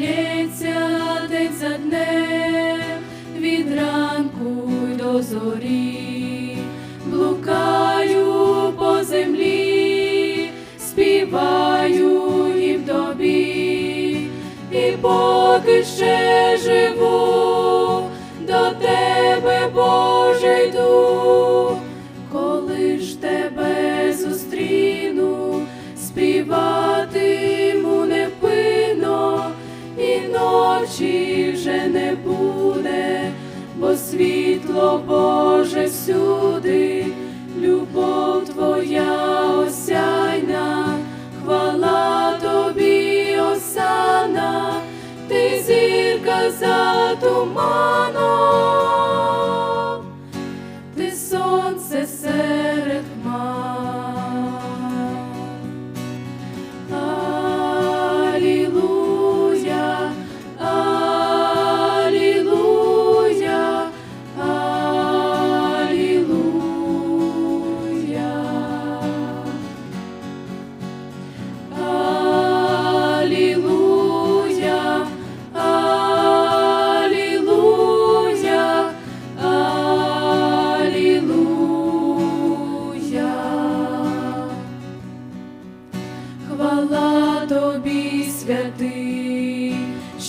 лється день за днем, від ранку й до зорі, блукаю по землі, співаю і в тобі, і поки ще живу, вже не буде, бо світло Боже всюди, любов твоя осяйна, хвала тобі, осана, ти зірка за туманом,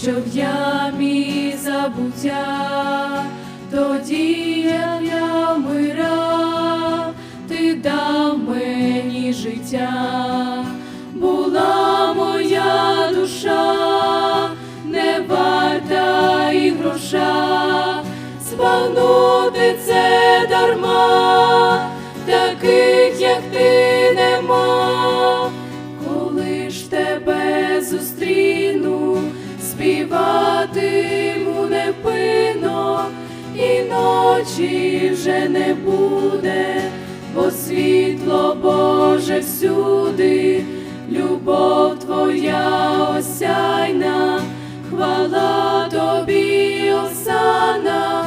що в ямі забуття, тоді як я вмирав, ти дав мені життя, ночі вже не буде, бо світло Боже всюди, любов твоя осяйна, хвала тобі, осана,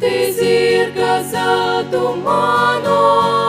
ти зірка за туманом,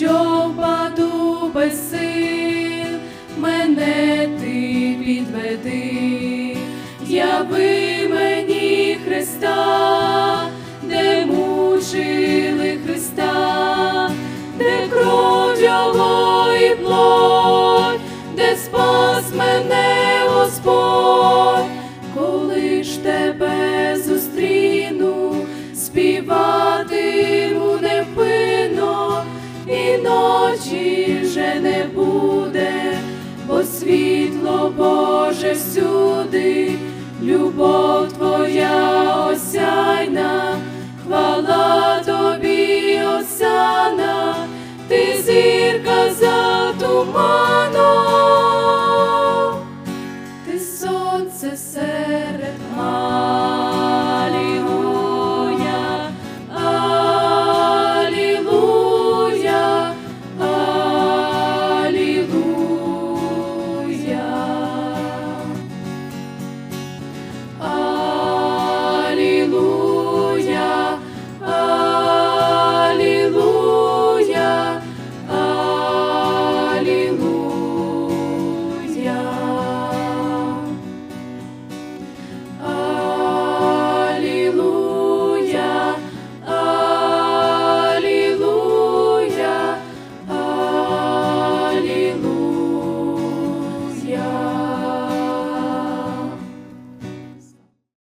якщо впаду без сил, мене ти підведи, яви мені Христа, де мучили Христа, де кров його і плоть, де спас мене Господь, коли ж тебе бо